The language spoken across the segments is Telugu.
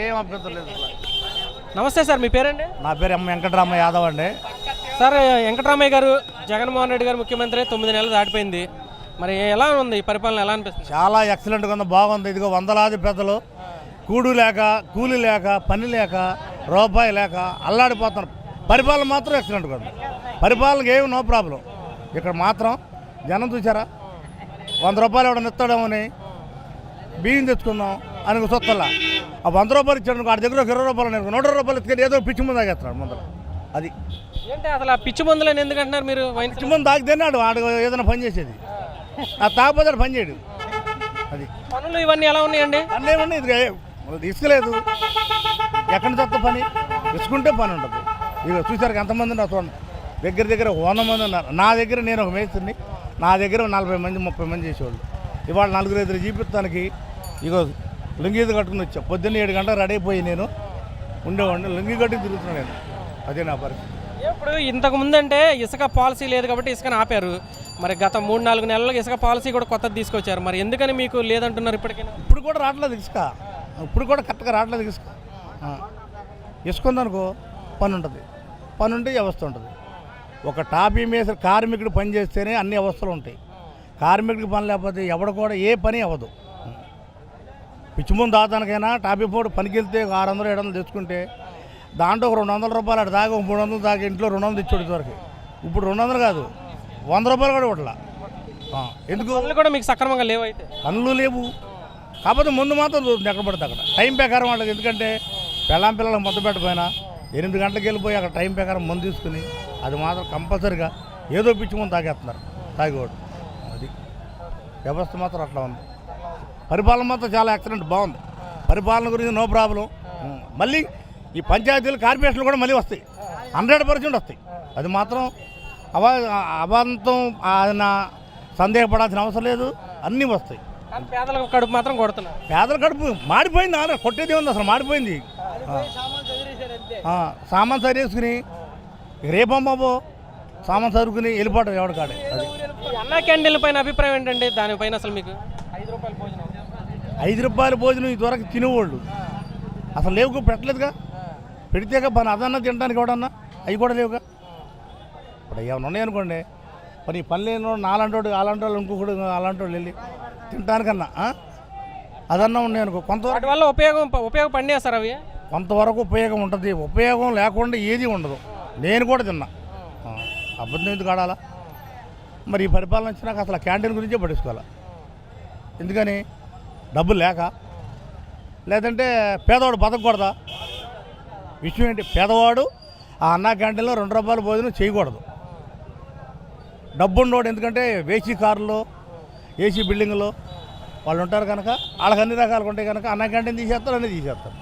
ఏం అభ్యంతరం లేదు. నమస్తే సార్ మీ పేరండి? నా పేరు ఎం వెంకటరామ యాదవ్ అండి. సార్ వెంకటరామయ్య గారు జగన్మోహన్ రెడ్డి గారు ముఖ్యమంత్రి తొమ్మిది నెలలు దాటిపోయింది. మరి ఎలా ఉంది ఈ పరిపాలన ఎలా అనిపిస్తుంది? చాలా ఎక్సలెంట్గా ఉంది బాగుంది. ఇదిగో వందలాది పెద్దలు కూడు లేక కూలి లేక పని లేక రూపాయి లేక అల్లాడిపోతున్నారు. పరిపాలన మాత్రం ఎక్సలెంట్గా ఉంది. పరిపాలనకి ఏమి నో ప్రాబ్లం ఇక్కడ మాత్రం జనం చూసారా వంద రూపాయలు ఎవడన్నా ఇస్తాడేమో అని. బియ్యం తెచ్చుకుందాం అని సొత్తల్లా ఆ వంద రూపాయలు ఇచ్చాడు వాడి దగ్గర ఒక ఇరవై రూపాయలు ఉన్నాయి నూట రూపాయలు ఎత్తుకొని ఏదో పిచ్చి ముందు తాగేస్తున్నాడు ముందర అది. ఏంటి అసలు ఆ పిచ్చి మందులని ఎందుకు అంటున్నారు మీరు? వైన్ పిచ్చి ముందు తాగితేనే ఆడు వాడు ఏదైనా పని చేసేది. ఆ తాగపోతే పని చేయడు. అది. పనులు ఇవన్నీ ఎలా ఉన్నాయండి? అన్నీ ఉన్నాయి ఇది ఇసుకలేదు ఎక్కడి నుంచి వస్తే పని? ఇసుకుంటే పని ఉంటుంది. ఇక చూసారు ఎంతమంది ఉన్నారు చూడండి. దగ్గర దగ్గర వంద మంది ఉన్నారు. నా దగ్గర నేను ఒక మేస్త్రిని నా దగ్గర నలభై మంది ముప్పై మంది చేసేవాళ్ళు. ఇవాళ నలుగురు ఐదుగురు జీపిస్తానికి ఇగో లుంగీ కట్టుకుని వచ్చా. పొద్దున్న ఏడు గంటలు రెడీ అయిపోయి నేను ఉండేవాడిని. లుంగి కట్టుకు తిరుగుతున్నాను నేను. అదే నా పరిస్థితి. ఇప్పుడు ఇంతకు ముందంటే ఇసుక పాలసీ లేదు కాబట్టి ఇసుకని ఆపారు. మరి గత మూడు నాలుగు నెలలకు ఇసుక పాలసీ కూడా కొత్తది తీసుకొచ్చారు. మరి ఎందుకని మీకు లేదంటున్నారు ఇప్పటికైనా? ఇప్పుడు కూడా రావట్లేదు ఇసుక. ఇప్పుడు కూడా కరెక్ట్గా రావట్లేదు ఇసుక. ఇసుక ఉందనుకో పని ఉంటుంది. పని ఉంటే వ్యవస్థ ఉంటుంది. ఒక టాపీ మేసర్ కార్మికుడు పని చేస్తేనే అన్ని వ్యవస్థలు ఉంటాయి. కార్మికుడికి పని లేకపోతే ఎవడు కూడా ఏ పని అవ్వదు. పిచ్చిముందు దాతానికైనా టాపీ పోడు పనికి వెళ్తే ఆరు వందలు ఏడు వందలు తెచ్చుకుంటే దాంట్లో ఒక రెండు వందల రూపాయలు అటు దాకా మూడు వందలు దాకా ఇంట్లో రెండు వందలు ఇచ్చాడు ఇదివరకు. ఇప్పుడు రెండు వందలు కాదు వంద రూపాయలు కూడా ఇవ్వట్లా. ఎందుకు? కూడా మీకు సక్రమంగా లేవు అయితే. పనులు లేవు. కాకపోతే ముందు మాత్రం చూస్తుంది ఎక్కడ పడితే అక్కడ. టైం ప్రకారం వాళ్ళకి ఎందుకంటే పెళ్ళాం పిల్లలకు మొత్తం పెట్టపోయినా ఎనిమిది గంటలకు వెళ్ళిపోయి అక్కడ టైం ప్రకారం మందు తీసుకుని అది మాత్రం కంపల్సరిగా ఏదో పిచ్చి ముందు తాగేస్తున్నారు తాగేవాడు. అది వ్యవస్థ మాత్రం అట్లా ఉంది. పరిపాలన మాత్రం చాలా యాక్సిడెంట్ బాగుంది. పరిపాలన గురించి నో ప్రాబ్లం మళ్ళీ ఈ పంచాయతీలు కార్పొరేషన్లు కూడా మళ్ళీ వస్తాయి. హండ్రెడ్ పర్సెంట్ వస్తాయి. అది మాత్రం అవ అవాంతం ఆయన సందేహపడాల్సిన అవసరం లేదు. అన్నీ వస్తాయి. పేదలకు కడుపు మాత్రం కొడుతున్నారు. పేదల కడుపు మాడిపోయింది. ఆడ కొట్టేది ఉంది అసలు? మాడిపోయింది. సామాన్ సరివేసుకుని రేపమ్మాబో సామాన్ సరుకుని వెళ్ళిపోవటం ఎవడు కాడే అన్నా క్యాంటీన్ల పైన అభిప్రాయం ఏంటండి? దానిపైన అసలు మీకు? ఐదు రూపాయల భోజనం ఇదివరకు తినేవాళ్ళు. అసలు లేవుగా పెట్టలేదుగా? పెడితేగా పని అదన్నా తినడానికి ఎవడన్నా? అవి కూడా లేవుగా? ఇప్పుడు ఏమైనా ఉన్నాయనుకోండి మరి ఈ పని లేని వాడు నాలంటోడు అలాంటి వాళ్ళు ఇంకొకడు అలాంటి వాళ్ళు వెళ్ళి తినడానికన్నా? అదన్నా ఉన్నాయనుకో కొంతవరకు వల్ల ఉపయోగం ఉపయోగపడినాయా సార్ అవి? కొంతవరకు ఉపయోగం ఉంటుంది. ఉపయోగం లేకుండా ఏది ఉండదు. నేను కూడా తిన్నా. అబద్ధం ఎందుకు ఆడాలా? మరి ఈ పరిపాలన వచ్చినాక అసలు క్యాంటీన్ గురించే పట్టించుకోవాలి? ఎందుకని? డబ్బులు లేక. లేదంటే పేదవాడు బతకూడదా విషయం ఏంటి? పేదవాడు ఆ అన్నా క్యాంటీన్లో రెండు రూపాయల భోజనం చేయకూడదు. డబ్బు ఉన్నవాడు ఎందుకంటే వేసీ కారులో ఏసీ బిల్డింగ్లో వాళ్ళు ఉంటారు కనుక వాళ్ళకి అన్ని రకాలు ఉంటాయి కనుక అన్న క్యాంటీన్ తీసేస్తారు అన్నీ తీసేస్తారు.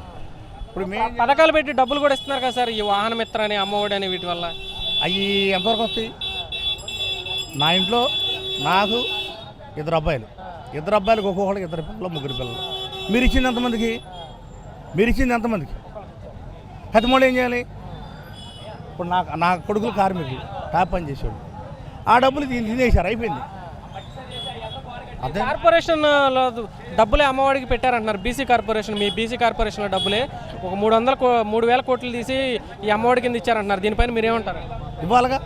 ఇప్పుడు మేము పథకాలు పెట్టి డబ్బులు కూడా ఇస్తున్నారు కదా సార్ ఈ వాహన మిత్ర అని అమ్మఒడి అని వీటి వల్ల? అవి ఎంతవరకు వస్తాయి? నా ఇంట్లో నాకు ఇద్దరు అబ్బాయిలు. ఇద్దరు అబ్బాయిలకు ఒక్కొక్కరికి ఇద్దరు పిల్లలు ముగ్గురు పిల్లలు. మీరు ఇచ్చింది ఎంతమందికి మీరు ఇచ్చింది ఎంతమందికి కతిమూడు ఏం చేయాలి? ఇప్పుడు నా నా కొడుకులు కార్మికులు టాప్ పని చేసేవాడు ఆ డబ్బులు దీన్ని తినేశారు అయిపోయింది. అదే. కార్పొరేషన్ డబ్బులే అమ్మఒడికి పెట్టారంటున్నారు. బీసీ కార్పొరేషన్ మీ బీసీ కార్పొరేషన్లో డబ్బులే. ఒక మూడు వందల మూడు వేల కోట్లు తీసి ఈ అమ్మఒడి కింద ఇచ్చారంటున్నారు. దీనిపైన మీరు ఏమంటారు ఇవ్వాలిగా.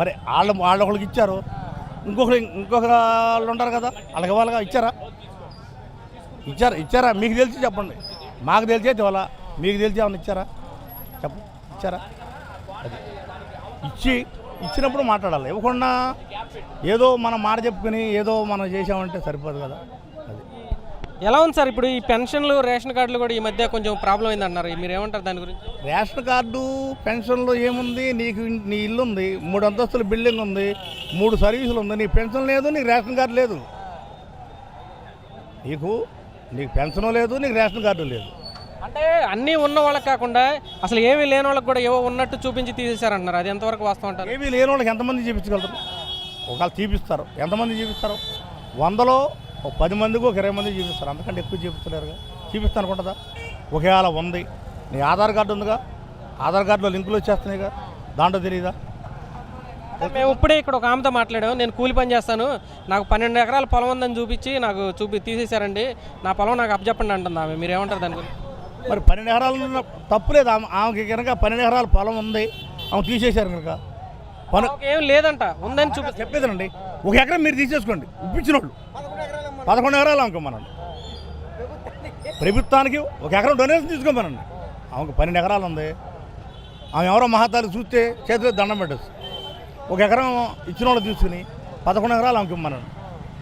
మరి వాళ్ళ వాళ్ళ ఒకరికి ఇచ్చారు. ఇంకొకరు ఇంకొక వాళ్ళు ఉంటారు కదా వాళ్ళకి వాళ్ళగా ఇచ్చారా? ఇచ్చారా ఇచ్చారా? మీకు తెలిసి చెప్పండి. మాకు తెలిసే ఇవాళ మీకు తెలిసి ఏమన్నా ఇచ్చారా? చెప్ప ఇచ్చారా? అది. ఇచ్చి ఇచ్చినప్పుడు మాట్లాడాలి. ఇవ్వకుండా ఏదో మనం మాట చెప్పుకొని ఏదో మనం చేసామంటే సరిపోదు కదా. ఎలా ఉంది సార్ ఇప్పుడు ఈ పెన్షన్లు రేషన్ కార్డులు కూడా ఈ మధ్య కొంచెం ప్రాబ్లం అయింది అంటున్నారు మీరు ఏమంటారు దాని గురించి? రేషన్ కార్డు పెన్షన్లో ఏముంది? నీకు నీ ఇల్లు ఉంది మూడు అంతస్తుల బిల్డింగ్ ఉంది మూడు సర్వీసులు ఉంది నీకు పెన్షన్ లేదు నీకు రేషన్ కార్డు లేదు. నీకు నీకు పెన్షన్ లేదు నీకు రేషన్ కార్డు లేదు. అంటే అన్నీ ఉన్న వాళ్ళకి కాకుండా అసలు ఏమీ లేని వాళ్ళకి కూడా ఏవో ఉన్నట్టు చూపించి తీసేశారంటున్నారు. అది ఎంతవరకు వాస్తవం అంటారు? ఏమీ లేని వాళ్ళకి ఎంతమంది చూపించగలరు ఒకవేళ చూపిస్తారు ఎంతమంది చూపిస్తారు? వందలో ఒక పది మందికి ఒక ఇరవై మంది చూపిస్తారు. అంతకంటే ఎక్కువ చూపిస్తలేరుగా. చూపిస్తాను అనుకుంటుందా? ఒకవేళ ఉంది. నీ ఆధార్ కార్డు ఉందిగా? ఆధార్ కార్డులో లింకులు వచ్చేస్తున్నాయిగా? దాంట్లో తెలియదా మేము ఇప్పుడే ఇక్కడ ఒక ఆమెతో మాట్లాడాము నేను కూలి పని చేస్తాను. నాకు పన్నెండు ఎకరాల పొలం ఉందని చూపించి నాకు చూపి తీసేశారండి. నా పొలం నాకు అప్పచెప్పండి అంటుంది ఆమె. మీరు ఏమంటారు దాని గురించి? మరి పన్నెండు ఎకరాలు ఉన్న తప్పు లేదు. ఆమె ఆమెకి కనుక పన్నెండు ఎకరాల పొలం ఉంది. ఆమె తీసేశారు కనుక. ఏం లేదంట. ఉందని చూపి చెప్పేదండి ఒక ఎకరం మీరు తీసేసుకోండి. ఇప్పించిన వాళ్ళు పదకొండు ఎకరాలు అమ్ముకోమనండి ప్రభుత్వానికి ఒక ఎకరం డొనేషన్ తీసుకోమనండి ఆమెకు పన్నెండు ఎకరాలు ఉంది. ఆమె ఎవరో మహాతాలు చూస్తే చేతిలో దండం పెట్టచ్చు. ఒక ఎకరం ఇచ్చిన వాళ్ళు తీసుకుని పదకొండు ఎకరాలు ఆమెకి ఇమ్మనండి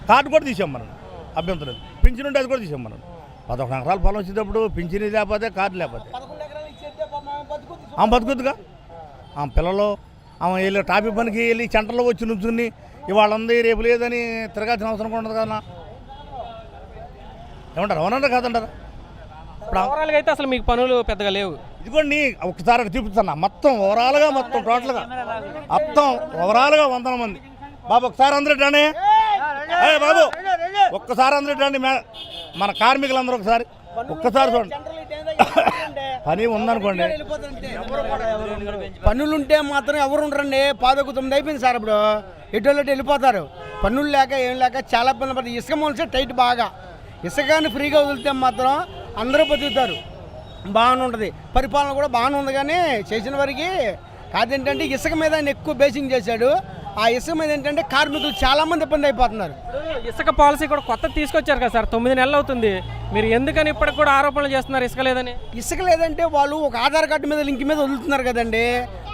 కార్డు కూడా తీసేయమ్మనండి అభ్యంతరం పింఛన్ ఉంటే అది కూడా తీసేయమ్మనండి పదకొండు ఎకరాల పొలం వచ్చేటప్పుడు పింఛన్ లేకపోతే కార్డు లేకపోతే. ఆమె బతుకుద్దుగా? ఆమె పిల్లలు ఆమె వెళ్ళి టాపిక్ పనికి వెళ్ళి సెంటర్లో వచ్చి నుంచుని ఇవాళ ఉంది రేపు లేదని తిరగాల్సిన అవసరం కూడా ఉండదు కదా ఏమంటారు? అవునంటారు కాదంటారా? ఇప్పుడు ఓవరాల్గా అయితే అసలు మీకు పనులు పెద్దగా లేవు. ఇదిగోండి ఒకసారి అక్కడ చూపిస్తున్నా. మొత్తం ఓవరాల్గా మొత్తం టోటల్గా. మొత్తం ఓవరాల్గా వందల మంది. బాబు ఒకసారి అందరూ రండి. ఏ బాబు ఒక్కసారి అందరూ రండి. మే- మన కార్మికులందరూ ఒకసారి ఒక్కసారి చూడండి. పని ఉందనుకోండి. పన్నులుంటే మాత్రం ఎవరు ఉండరండి. పాదకు తొమ్మిది అయిపోయింది సార్ ఇప్పుడు. ఎటువంటి వెళ్ళిపోతారు. పన్నులు లేక ఏం లేక చాలా ఇబ్బంది పడుతుంది ఇసుక మొలిసే టైట్ బాగా. ఇసుకని ఫ్రీగా వదిలితే మాత్రం అందరూ బతుకుతారు. బాగానే ఉంటుంది పరిపాలన కూడా బాగానే ఉంది కానీ చేసిన వారికి కాదేంటంటే ఇసుక మీద ఆయన ఎక్కువ బేసింగ్ చేశాడు. ఆ ఇసుక మీద ఏంటంటే కార్మికులు చాలామంది ఇబ్బంది అయిపోతున్నారు. ఇసుక పాలసీ కూడా కొత్త తీసుకొచ్చారు కదా సార్. తొమ్మిది నెలలు అవుతుంది. మీరు ఎందుకని ఇప్పటికి కూడా ఆరోపణలు చేస్తున్నారు ఇసుక లేదని? ఇసుక లేదంటే వాళ్ళు ఒక ఆధార్ కార్డు మీద లింక్ మీద వదులుతున్నారు కదండి.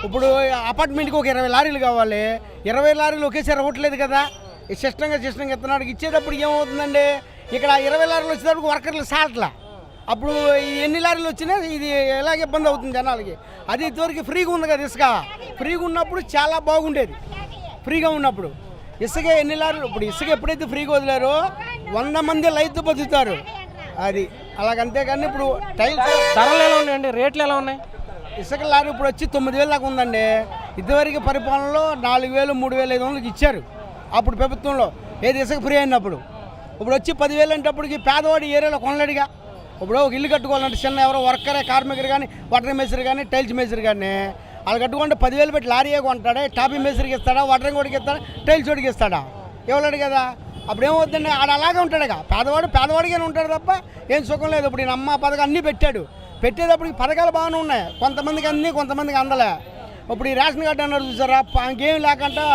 ఇప్పుడు అపార్ట్మెంట్కి ఒక ఇరవై లారీలు కావాలి. ఇరవై లారీలు ఒకేసారి ఇవ్వట్లేదు కదా. సిస్టంగా సిస్టంగా ఇస్తున్నాడు. ఇచ్చేటప్పుడు ఏమవుతుందండి? ఇక్కడ ఇరవై లారీలు వచ్చేటప్పుడు వర్కర్లు సాట్ల. అప్పుడు ఈ ఎన్ని లారీలు వచ్చినా ఇది ఎలాగ ఇబ్బంది అవుతుంది జనాలకి. అది ఇదివరకు ఫ్రీగా ఉంది కదా ఇసుక. ఫ్రీగా ఉన్నప్పుడు చాలా బాగుండేది. ఫ్రీగా ఉన్నప్పుడు. ఇసుక ఎన్ని లారీలు ఇప్పుడు ఇసుక ఎప్పుడైతే ఫ్రీగా వదిలారో వంద మంది రైతు బతుకుతారు. అది అలాగంతే కానీ ఇప్పుడు టైల్స్ ధరలు ఎలా ఉన్నాయండి? రేట్లు ఎలా ఉన్నాయి? ఇసుక లారీ ఇప్పుడు వచ్చి తొమ్మిది వేలు దాకా ఉందండి. ఇదివరకు పరిపాలనలో నాలుగు వేలు మూడు వేలు ఐదు వందలకి ఇచ్చారు. అప్పుడు ప్రభుత్వంలో ఏది ఇసుక ఫ్రీ అయినప్పుడు. ఇప్పుడు వచ్చి పదివేలు అంటప్పటికి పేదవాడి ఏరియాలో కొనలేడుగా. ఇప్పుడు ఒక ఇల్లు కట్టుకోవాలంటే చిన్న ఎవరో వర్కరే కార్మికుడు కానీ వాటర్ మేసరి కానీ టైల్స్ మేస్త్రి కానీ వాళ్ళు కట్టుకుంటే పదివేలు పెట్టి లారీయే కొంటాడా? టాపీ మేసరికి ఇస్తాడా? వాటరింగ్ వాడికి ఇస్తాడా? టైల్స్ వాడికి ఇస్తాడా? ఇవ్వలేడు కదా అప్పుడు ఏమవుతుందండి ఆడ అలాగే ఉంటాడుగా. పేదవాడు పేదవాడిగానే ఉంటాడు తప్ప ఏం సుఖం లేదు. ఇప్పుడు నేను అమ్మ పథకం అన్నీ పెట్టాడు. పెట్టేటప్పటికి పథకాలు బాగానే ఉన్నాయి. కొంతమందికి అన్నీ కొంతమందికి అందలే. ఇప్పుడు ఈ రేషన్ కార్డు అన్నారు చూసారా? ఇంకేం లేకుండా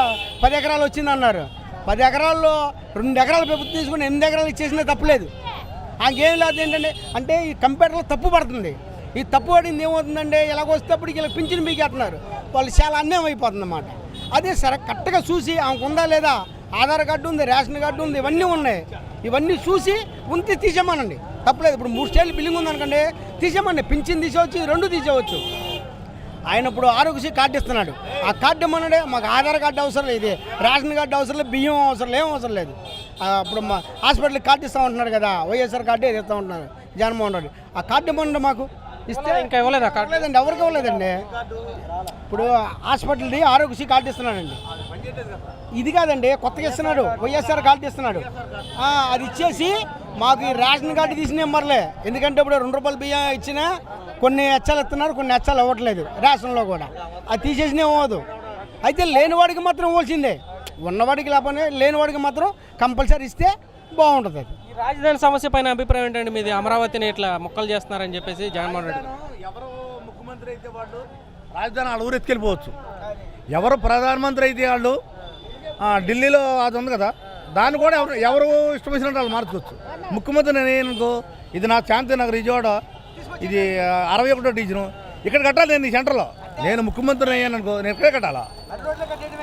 పది ఎకరాలు వచ్చింది అన్నారు పది ఎకరాల్లో రెండు ఎకరాలు ప్రభుత్వం తీసుకుని ఎనిమిది ఎకరాలు ఇచ్చేసినా తప్పులేదు. ఆకేం లేదు ఏంటంటే అంటే ఈ కంప్యూటర్లో తప్పు పడుతుంది. ఈ తప్పు పడింది ఏమవుతుందంటే ఇలాగ వచ్చేటప్పటికి ఇలా పింఛన్ మీకేస్తున్నారు వాళ్ళు చాలా అన్యాయం అయిపోతుంది అన్నమాట అదే సరే కరెక్ట్గా చూసి ఆమెకు ఉందా లేదా ఆధార్ కార్డు ఉంది రేషన్ కార్డు ఉంది ఇవన్నీ ఉన్నాయి. ఇవన్నీ చూసి ఉంటే తీసేమనండి తప్పలేదు. ఇప్పుడు మూడు స్టేట్లు బిల్లింగ్ ఉందనుకోండి తీసేమండి పింఛన్ తీసేవచ్చు రెండు తీసేవచ్చు ఆయన ఇప్పుడు ఆరోగ్యశ్రీ కార్డు ఇస్తున్నాడు. ఆ కార్డు ఇమ్మన్నాడే మాకు ఆధార్ కార్డు అవసరం లేదు రేషన్ కార్డు అవసరం లేదు బియ్యం అవసరం ఏం అవసరం లేదు. ఆ, ఇప్పుడు మా హాస్పిటల్కి కార్డు ఇస్తా ఉంటున్నాడు కదా వైఎస్ఆర్ కార్డు ఏది ఇస్తా ఉంటున్నారు జగన్మోహన్ రెడ్డి. ఆ కార్డు ఇమ్మండి మాకు. ఇస్తే ఇంకా ఇవ్వలేదా కార్డు? లేదండి ఎవరికి ఇవ్వలేదండి? ఇప్పుడు హాస్పిటల్ది ఆరోగ్యశ్రీ కార్డు ఇస్తున్నాడండి. ఇది కాదండి కొత్తగా ఇస్తున్నాడు వైఎస్ఆర్ కార్డు ఇస్తున్నాడు. అది ఇచ్చేసి మాకు ఈ రేషన్ కార్డు తీసిన నెంబర్లే ఎందుకంటే ఇప్పుడు రెండు రూపాయలు బియ్యం ఇచ్చినా కొన్ని ఎచ్చాలు ఇస్తున్నారు కొన్ని ఎచ్చాలు ఇవ్వట్లేదు రేషన్లో కూడా. అది తీసేసినా ఇవ్వదు అయితే లేనివాడికి మాత్రం ఇవ్వాల్సిందే ఉన్నవాడికి లేకపోతే లేనివాడికి మాత్రం కంపల్సరీ ఇస్తే బాగుంటుంది అది. ఈ రాజధాని సమస్య పైన అభిప్రాయం ఏంటండి? మీది అమరావతిని ఇట్లా మొక్కలు చేస్తున్నారని చెప్పేసి జగన్మోహన్ రెడ్డి ఎవరు ముఖ్యమంత్రి అయితే వాళ్ళు రాజధాని వాళ్ళ ఊరు ఎత్తుకెళ్ళిపోవచ్చు ఎవరు ప్రధానమంత్రి అయితే వాళ్ళు ఆ, ఢిల్లీలో అది ఉంది కదా దాన్ని కూడా ఎవరు ఎవరు ఇష్టం వచ్చినట్టు వాళ్ళు మార్చుకోవచ్చు. ముఖ్యమంత్రి నేను అనుకో ఇది నా శాంతి నగర్ విజయవాడ ఇది అరవై ఒకటో డివిజను. ఇక్కడ కట్టాలి నేను సెంటర్లో? నేను ముఖ్యమంత్రిని అయ్యాను అనుకో నేను ఇక్కడే కట్టాలా?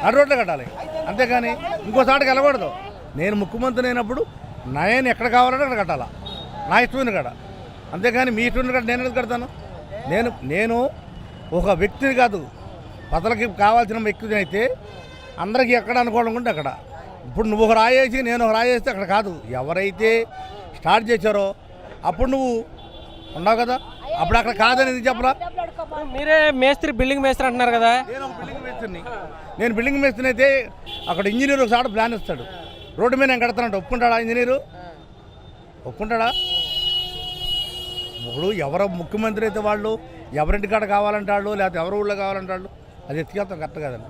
అటు రోడ్లో కట్టాలి. అంతేకాని ఇంకోసారికి వెళ్ళకూడదు. నేను ముఖ్యమంత్రి అయినప్పుడు నేను ఎక్కడ కావాలంటే అక్కడ కట్టాలా? నా ఇష్టమైన కాడ అంతేకాని మీ ఇష్టమైన కాడ నేను ఎందుకు కడతాను? నేను నేను ఒక వ్యక్తిని కాదు. ప్రజలకి కావాల్సిన వ్యక్తిని అయితే అందరికీ ఎక్కడ అనుకోవాలనుకుంటే అక్కడ. ఇప్పుడు నువ్వు ఒక రాయేసి నేను ఒక రాయేస్తే అక్కడ కాదు. ఎవరైతే స్టార్ట్ చేశారో అప్పుడు నువ్వు ఉన్నావు కదా? అప్పుడు అక్కడ కాదని ఎందుకు చెప్పరా? మీరే మేస్త్రి బిల్డింగ్ మేస్త్రి అంటున్నారు కదా. నేను బిల్డింగ్ మేస్త్రిని. నేను బిల్డింగ్ మేస్త్రిని అయితే అక్కడ ఇంజనీర్ ఒకసారి ప్లాన్ ఇస్తాడు. రోడ్డు మీద నేను కడతానంట ఒప్పుకుంటాడా ఇంజనీరు? ఒప్పుకుంటాడా? ఇప్పుడు ఎవరు ముఖ్యమంత్రి అయితే వాళ్ళు ఎవరింటి కాడ కావాలంటాడు లేకపోతే ఎవరి ఊళ్ళో కావాలంటాడు అది ఎత్తుకెళ్తాం కరెక్ట్ కదండి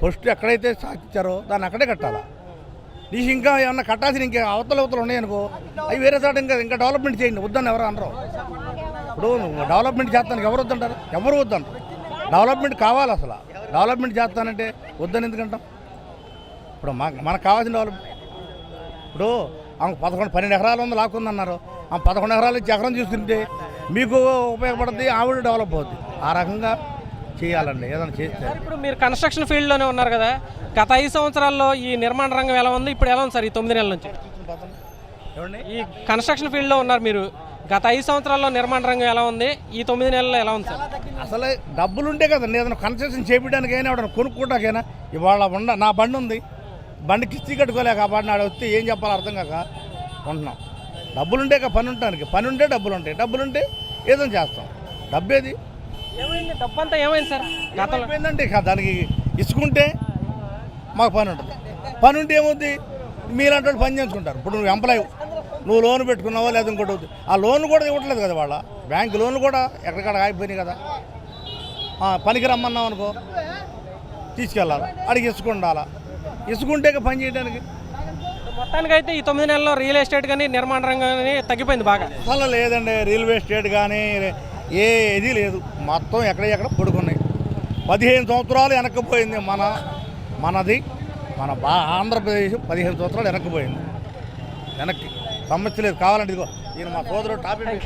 ఫస్ట్ ఎక్కడైతే సాధించారో దాన్ని అక్కడే కట్టాలా? నీకు ఇంకా ఏమన్నా కట్టాల్సిన ఇంకా అవతల అవతలు ఉన్నాయనుకో అవి వేరే చోట ఇంకా ఇంకా డెవలప్మెంట్ చేయండి వద్దని ఎవరు అనరు. ఇప్పుడు నువ్వు డెవలప్మెంట్ చేస్తానికి ఎవరు వద్దంటారు? ఎవరు వద్దంటారు? డెవలప్మెంట్ కావాలి అసలు. డెవలప్మెంట్ చేస్తానంటే వద్దని ఎందుకంటాం? ఇప్పుడు మాకు మనకు కావాల్సిన డెవలప్మెంట్ ఇప్పుడు ఆమె పదకొండు పన్నెండు ఎకరాలు ఉంది లాక్కుందన్నారు. ఆ పదకొండు ఎకరాలు ఇచ్చి ఎకరం చూస్తుంటే మీకు ఉపయోగపడుతుంది ఆవిడ డెవలప్ అవుతుంది ఆ రకంగా చేయాలండి ఏదైనా చేస్తే ఇప్పుడు మీరు కన్స్ట్రక్షన్ ఫీల్డ్లోనే ఉన్నారు కదా గత ఐదు సంవత్సరాల్లో ఈ నిర్మాణ రంగం ఎలా ఉంది? ఇప్పుడు ఎలా ఉంది సార్ ఈ తొమ్మిది నెలల నుంచి? ఏమండి ఈ కన్స్ట్రక్షన్ ఫీల్డ్లో ఉన్నారు మీరు. గత ఐదు సంవత్సరాల్లో నిర్మాణ రంగం ఎలా ఉంది? ఈ తొమ్మిది నెలల్లో ఎలా ఉంది సార్? అసలు డబ్బులు ఉంటే కదండి ఏదైనా కన్స్ట్రక్షన్ చేపించడానికైనా ఎవడన్నా కొనుక్కోటాకైనా ఇవాళ ఉండ నా బండి ఉంది. బండి కిస్తీ కట్టుకోలేక ఆ బండి ఆడ వస్తే ఏం చెప్పాలో అర్థం కాక ఉంటున్నాం. డబ్బులుంటే పని ఉండటానికి పని ఉంటే డబ్బులు ఉంటాయి డబ్బులు ఉంటే ఏదో చేస్తాం. డబ్బేది? ఏమైంది? ఏమైంది సార్? గతంలో ఏంటంటే ఇక దానికి ఇసుకుంటే మాకు పని ఉంటుంది. పని ఉంటే ఏమవుద్ది? వాళ్ళు పని చేయించుకుంటారు. ఇప్పుడు నువ్వు ఎంప్లాయ్ నువ్వు లోన్ పెట్టుకున్నావా లేదా ఇంకోటి అవుతుంది ఆ లోన్ కూడా ఇవ్వట్లేదు కదా వాళ్ళ. బ్యాంక్ లోన్లు కూడా ఎక్కడికక్కడ ఆగిపోయినాయి కదా. పనికి రమ్మన్నావు అనుకో తీసుకెళ్ళాలి. అడిగి ఇసుక ఉండాలా ఇసుకుంటే పని చేయడానికి మొత్తానికైతే ఈ తొమ్మిది నెలల్లో రియల్ ఎస్టేట్ కానీ నిర్మాణ రంగం కానీ తగ్గిపోయింది బాగా. అసలు లేదండి. రైల్వే స్టేట్ కానీ ఏ ఇది లేదు. మొత్తం ఎక్కడ ఎక్కడ పడుకున్నాయి. పదిహేను సంవత్సరాలు వెనక్కిపోయింది మన మనది మన బా ఆంధ్రప్రదేశ్ పదిహేను సంవత్సరాలు వెనక్కిపోయింది. వెనక్కి. సమస్య లేదు. కావాలంటే ఇదిగో ఈయన మా సోదరుడు టాపిక్.